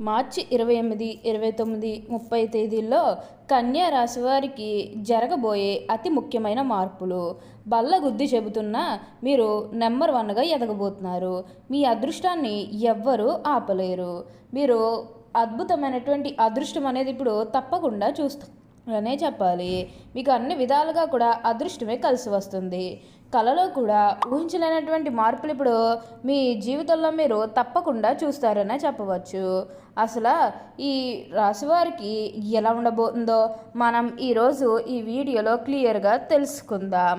మార్చి ఇరవై ఎనిమిది ఇరవై తొమ్మిది ముప్పై తేదీల్లో కన్యా రాశి వారికి జరగబోయే అతి ముఖ్యమైన మార్పులు. బల్ల గుద్ది చెబుతున్నా మీరు నెంబర్ వన్గా ఎదగబోతున్నారు. మీ అదృష్టాన్ని ఎవ్వరూ ఆపలేరు. మీరు అద్భుతమైనటువంటి అదృష్టం అనేది ఇప్పుడు తప్పకుండా చూస్తారనే చెప్పాలి. మీకు అన్ని విధాలుగా కూడా అదృష్టమే కలిసి వస్తుంది. కళలో కూడా ఊహించలేనటువంటి మార్పులు ఇప్పుడు మీ జీవితంలో మీరు తప్పకుండా చూస్తారనే చెప్పవచ్చు. అసలు ఈ రాశివారికి ఎలా ఉండబోతుందో మనం ఈరోజు ఈ వీడియోలో క్లియర్గా తెలుసుకుందాం.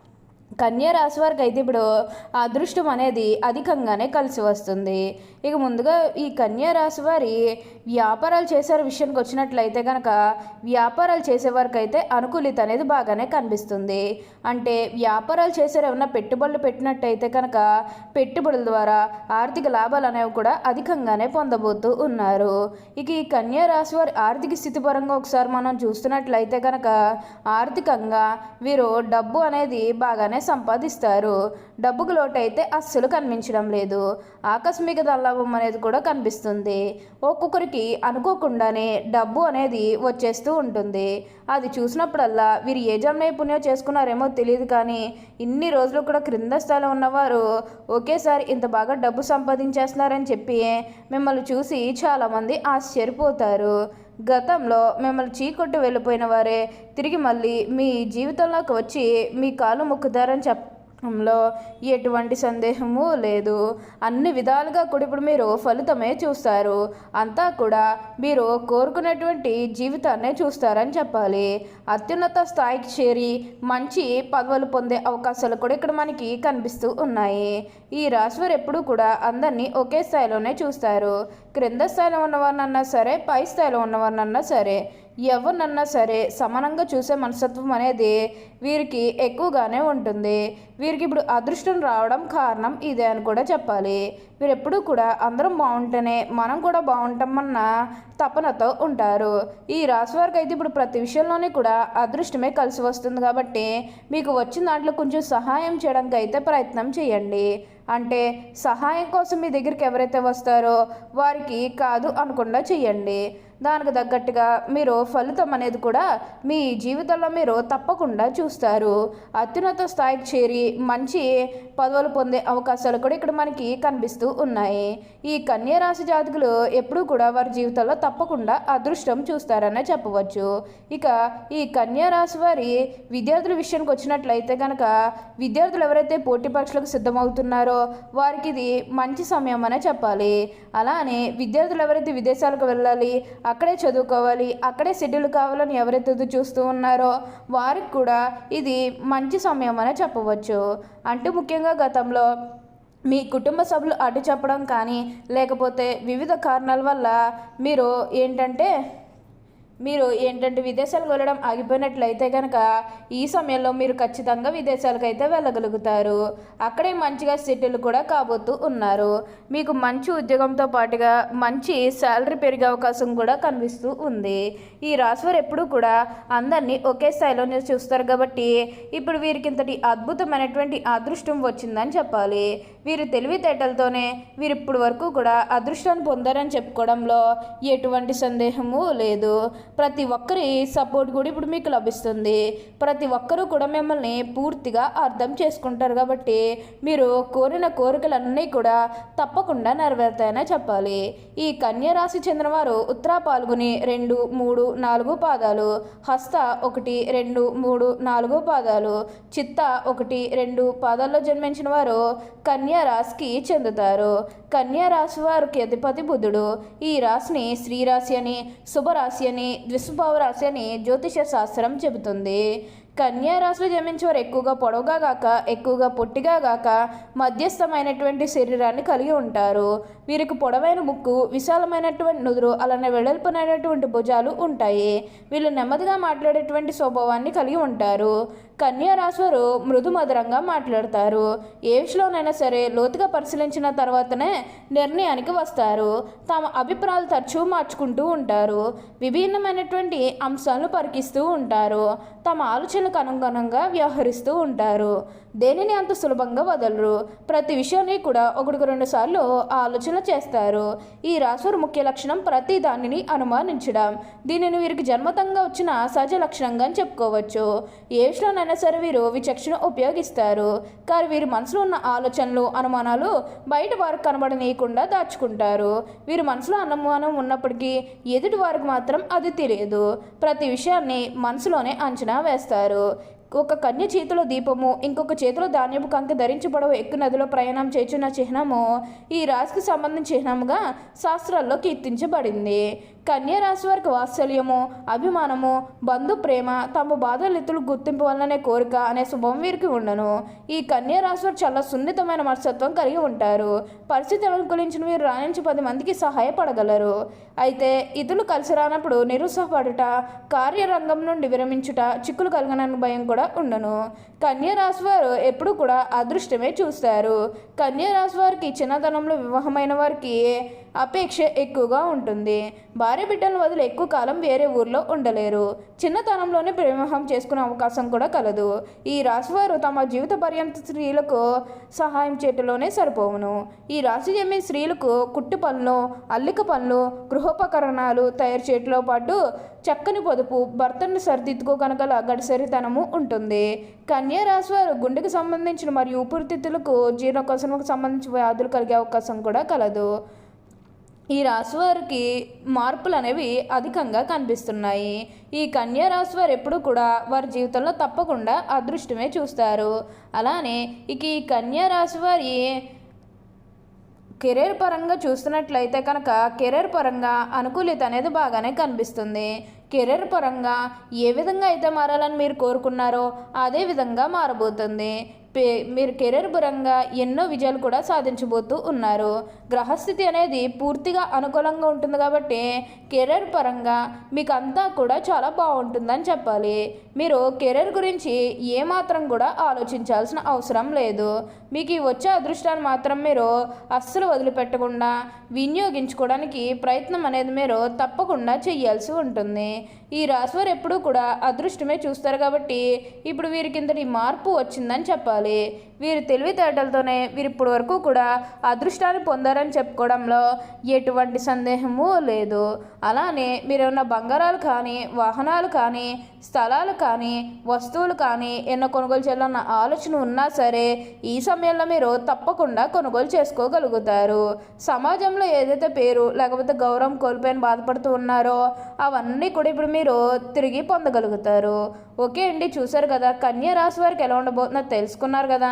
కన్యా రాశి వారికి అయితే ఇప్పుడు అదృష్టం అనేది అధికంగానే కలిసి వస్తుంది. ఇక ముందుగా ఈ కన్యా రాశి వారి వ్యాపారాలు చేసే విషయానికి వచ్చినట్లయితే కనుక వ్యాపారాలు చేసేవారికి అయితే అనుకూలిత అనేది బాగానే కనిపిస్తుంది. అంటే వ్యాపారాలు చేసే ఏమన్నా పెట్టుబడులు పెట్టినట్టయితే కనుక పెట్టుబడుల ద్వారా ఆర్థిక లాభాలు అనేవి కూడా అధికంగానే పొందబోతూ ఉన్నారు. ఇక ఈ కన్యా రాశి వారి ఆర్థిక స్థితి పరంగా ఒకసారి మనం చూస్తున్నట్లయితే కనుక ఆర్థికంగా వీరు డబ్బు అనేది బాగానే సంపాదిస్తారు. డబ్బుకు లోటైతే అస్సలు కనిపించడం లేదు. ఆకస్మిక దల్లాభం అనేది కూడా కనిపిస్తుంది. ఒక్కొక్కరికి అనుకోకుండానే డబ్బు అనేది వచ్చేస్తూ ఉంటుంది. అది చూసినప్పుడల్లా వీరు ఏ జం నైపుణ్యం చేసుకున్నారేమో తెలియదు కానీ ఇన్ని రోజులు కూడా క్రింద స్థాయిలో ఉన్నవారు ఒకేసారి ఇంత బాగా డబ్బు సంపాదించేస్తున్నారని చెప్పి మిమ్మల్ని చూసి చాలామంది ఆశ్చర్యపోతారు. గతంలో మిమ్మల్ని చీకొట్టు వెళ్ళిపోయిన వారే తిరిగి మళ్ళీ మీ జీవితంలోకి వచ్చి మీ కాలు మొక్కుతారని చెప్ లో ఎటువంటి సందేహము లేదు. అన్ని విధాలుగా కూడా ఇప్పుడు మీరు ఫలితమే చూస్తారు. అంతా కూడా మీరు కోరుకున్నటువంటి జీవితాన్నే చూస్తారని చెప్పాలి. అత్యున్నత స్థాయికి చేరి మంచి పదవులు పొందే అవకాశాలు కూడా ఇక్కడ మనకి కనిపిస్తూ ఉన్నాయి. ఈ రాశివారు ఎప్పుడూ కూడా అందరినీ ఒకే స్థాయిలోనే చూస్తారు. క్రింద స్థాయిలో ఉన్నవారినన్నా సరే పై స్థాయిలో ఉన్నవారినన్నా సరే. ఎవరినన్నా సరే సమానంగా చూసే మనస్తత్వం అనేది వీరికి ఎక్కువగానే ఉంటుంది. వీరికి ఇప్పుడు అదృష్టం రావడం కారణం ఇదే అని కూడా చెప్పాలి. వీరు ఎప్పుడూ కూడా అందరం బాగుంటేనే మనం కూడా బాగుంటామన్న తపనతో ఉంటారు. ఈ రాశి వారికి అయితే ఇప్పుడు ప్రతి విషయంలోనే కూడా అదృష్టమే కలిసి వస్తుంది కాబట్టి మీకు వచ్చిన దాంట్లో కొంచెం సహాయం చేయడానికి అయితే ప్రయత్నం చేయండి. అంటే సహాయం కోసం మీ దగ్గరికి ఎవరైతే వస్తారో వారికి కాదు అనకుండా చేయండి. దానికి తగ్గట్టుగా మీరు ఫలితం అనేది కూడా మీ జీవితంలో మీరు తప్పకుండా చూస్తారు. అత్యున్నత స్థాయికి చేరి మంచి పదవులు పొందే అవకాశాలు కూడా ఇక్కడ మనకి కనిపిస్తూ ఉన్నాయి. ఈ కన్యా రాశి జాతకులు ఎప్పుడూ కూడా వారి జీవితంలో తప్పకుండా అదృష్టం చూస్తారనే చెప్పవచ్చు. ఇక ఈ కన్యా రాశి వారి విద్యార్థుల విషయానికి వచ్చినట్లయితే కనుక విద్యార్థులు ఎవరైతే పోటీ పరీక్షలకు సిద్ధమవుతున్నారో వారికి ఇది మంచి సమయం అనే చెప్పాలి. అలానే విద్యార్థులు ఎవరైతే విదేశాలకు వెళ్ళాలి అక్కడే చదువుకోవాలి అక్కడే సెటిల్ కావాలని ఎవరైతే చూస్తూ ఉన్నారో వారికి కూడా ఇది మంచి సమయం అనే చెప్పవచ్చు. అంటే ముఖ్యంగా గతంలో మీ కుటుంబ సభ్యులు అడ్డు చెప్పడం కానీ లేకపోతే వివిధ కారణాల వల్ల మీరు ఏంటంటే మీరు ఏంటంటే విదేశాలకు వెళ్ళడం ఆగిపోయినట్లయితే కనుక ఈ సమయంలో మీరు ఖచ్చితంగా విదేశాలకు అయితే వెళ్ళగలుగుతారు. అక్కడే మంచిగా సెటిల్ కూడా కాబోతూ ఉన్నారు. మీకు మంచి ఉద్యోగంతో పాటుగా మంచి శాలరీ పెరిగే అవకాశం కూడా కనిపిస్తూ ఉంది. ఈ రాశివారు ఎప్పుడూ కూడా అందరినీ ఒకే స్థాయిలో చూస్తారు కాబట్టి ఇప్పుడు వీరికి ఇంతటి అద్భుతమైనటువంటి అదృష్టం వచ్చిందని చెప్పాలి. వీరు తెలివితేటలతోనే వీరు ఇప్పటి వరకు కూడా అదృష్టాన్ని పొందారని చెప్పుకోవడంలో ఎటువంటి సందేహము లేదు. ప్రతి ఒక్కరి సపోర్ట్ కూడా ఇప్పుడు మీకు లభిస్తుంది. ప్రతి ఒక్కరూ కూడా మిమ్మల్ని పూర్తిగా అర్థం చేసుకుంటారు కాబట్టి మీరు కోరిన కోరికలన్నీ కూడా తప్పకుండా నెరవేరుతాయనే చెప్పాలి. ఈ కన్యరాశి చెందినవారు ఉత్తరా పాల్గొని రెండు మూడు నాలుగు పాదాలు హస్త ఒకటి రెండు మూడు నాలుగు పాదాలు చిత్త ఒకటి రెండు పాదాల్లో జన్మించిన వారు కన్యా రాశికి చెందుతారు. కన్యా రాశి వారికి అధిపతి బుధుడు. ఈ రాశిని స్త్రీరాశి అని శుభరాశి అని ద్విస్వభావ రాశి అని జ్యోతిష శాస్త్రం చెబుతుంది. కన్యా జన్మించే వారు ఎక్కువగా పొడవుగా గాక ఎక్కువగా పొట్టిగా గాక మధ్యస్థమైనటువంటి శరీరాన్ని కలిగి ఉంటారు. వీరికి పొడవైన ముక్కు విశాలమైనటువంటి నుదురు అలానే వెడల్పునైనటువంటి భుజాలు ఉంటాయి. వీళ్ళు నెమ్మదిగా మాట్లాడేటువంటి స్వభావాన్ని కలిగి ఉంటారు. కన్యా మృదుమధురంగా మృదు మధురంగా మాట్లాడతారు. ఏ విషయంలోనైనా సరే లోతుగా పరిశీలించిన తర్వాతనే నిర్ణయానికి వస్తారు. తమ అభిప్రాయాలు తరచూ మార్చుకుంటూ ఉంటారు. విభిన్నమైనటువంటి అంశాలను పరికిస్తూ ఉంటారు. తమ ఆలోచనలకు అనుగుణంగా వ్యవహరిస్తూ ఉంటారు. దేనిని అంత సులభంగా వదలరు? ప్రతి విషయాన్ని కూడా ఒకటికి రెండు సార్లు ఆలోచన చేస్తారు. ఈ రాశివారి ముఖ్య లక్షణం ప్రతి దానిని అనుమానించడం. దీనిని వీరికి జన్మతంగా వచ్చిన సహజ లక్షణంగా అని చెప్పుకోవచ్చు. ఏ విషయంలోనైనా సరే వీరు విచక్షణ ఉపయోగిస్తారు. కానీ వీరి మనసులో ఉన్న ఆలోచనలు అనుమానాలు బయట వారికి కనబడనీయకుండా దాచుకుంటారు. వీరి మనసులో అనుమానం ఉన్నప్పటికీ ఎదుటి వారికి మాత్రం అది తెలియదు. ప్రతి విషయాన్ని మనసులోనే అంచనా వేస్తారు. ఒక కన్య చేతిలో దీపము ఇంకొక చేతిలో ధాన్యపు కంక ధరించబడవు. ఎక్కు నదిలో ప్రయాణం చేస్తున్న చిహ్నము ఈ రాశికి సంబంధించిన చిహ్నముగా శాస్త్రాల్లో కీర్తించబడింది. కన్యారాశి వారికి వాత్సల్యము అభిమానము బంధు ప్రేమ తమ బాధలు ఇతరులు గుర్తింపు వల్లనే కోరిక అనే శుభం వీరికి ఉండను. ఈ కన్యారాశి వారు చాలా సున్నితమైన మనస్తత్వం కలిగి ఉంటారు. పరిస్థితి అనుకూలించిన వీరు రాణించి పది మందికి సహాయపడగలరు. అయితే ఇతరులు కలిసి రానప్పుడు నిరుత్సాహపడుట కార్యరంగం నుండి విరమించుట చిక్కులు కలగనని భయం కూడా ఉండను. కన్యారాశి వారు ఎప్పుడు కూడా అదృష్టమే చూస్తారు. కన్యారాశి వారికి చిన్నతనంలో వివాహమైన వారికి అపేక్ష ఎక్కువగా ఉంటుంది. భార్య బిడ్డలను వదిలి ఎక్కువ కాలం వేరే ఊర్లో ఉండలేరు. చిన్నతనంలోనే వివాహం చేసుకునే అవకాశం కూడా కలదు. ఈ రాశివారు తమ జీవిత పర్యంత స్త్రీలకు సహాయం చేయటంలోనే సరిపోవును. ఈ రాశి చెమ్మే స్త్రీలకు కుట్టు పనులు అల్లిక పనులు గృహోపకరణాలు తయారు చేయటంలో పాటు చక్కని పొదుపు భర్తను సరిదిద్దుకోగనగల గడిసరితనము ఉంటుంది. కన్యా రాశి వారు గుండెకు సంబంధించిన మరియు ఊపిరితిత్తులకు జీర్ణకోశంకు సంబంధించిన వ్యాధులు కలిగే అవకాశం కూడా కలదు. ఈ రాశి వారికి మార్పులు అనేవి అధికంగా కనిపిస్తున్నాయి. ఈ కన్యా రాశి వారు ఎప్పుడు కూడా వారి జీవితంలో తప్పకుండా అదృష్టమే చూస్తారు. అలానే ఇక ఈ కన్యా రాశి వారి కెరీర్ పరంగా చూస్తున్నట్లయితే కనుక కెరీర్ పరంగా అనుకూలిత అనేది బాగానే కనిపిస్తుంది. కెరీర్ పరంగా ఏ విధంగా అయితే మారాలని మీరు కోరుకున్నారో అదే విధంగా మారబోతుంది. పే మీరు కెరీర్ పరంగా ఎన్నో విజయాలు కూడా సాధించబోతూ ఉన్నారు. గ్రహస్థితి అనేది పూర్తిగా అనుకూలంగా ఉంటుంది కాబట్టి కెరీర్ పరంగా మీకు అంతా కూడా చాలా బాగుంటుందని చెప్పాలి. మీరు కెరీర్ గురించి ఏమాత్రం కూడా ఆలోచించాల్సిన అవసరం లేదు. మీకు ఈ వచ్చే అదృష్టాన్ని మాత్రం మీరు అస్సలు వదిలిపెట్టకుండా వినియోగించుకోవడానికి ప్రయత్నం అనేది మీరు తప్పకుండా చేయాల్సి ఉంటుంది. ఈ రాశివారు ఎప్పుడూ కూడా అదృష్టమే చూస్తారు కాబట్టి ఇప్పుడు వీరికి ఇంతటి మార్పు వచ్చిందని చెప్పాలి. వీరి తెలివితేటలతోనే వీరు ఇప్పటి వరకు కూడా అదృష్టాన్ని పొందారని చెప్పుకోవడంలో ఎటువంటి సందేహము లేదు. అలానే మీరేమన్నా బంగారాలు కానీ వాహనాలు కానీ స్థలాలు కానీ వస్తువులు కానీ ఎన్నో కొనుగోలు చేయాలన్న ఆలోచన ఉన్నా సరే ఈ సమయంలో మీరు తప్పకుండా కొనుగోలు చేసుకోగలుగుతారు. సమాజంలో ఏదైతే పేరు లేకపోతే గౌరవం కోల్పోయిన బాధపడుతూ ఉన్నారో అవన్నీ కూడా ఇప్పుడు మీరు తిరిగి పొందగలుగుతారు. ఓకే అండి చూసారు కదా కన్యా రాశి వారికి ఎలా ఉండబోతుందో తెలుసుకున్నారు కదా.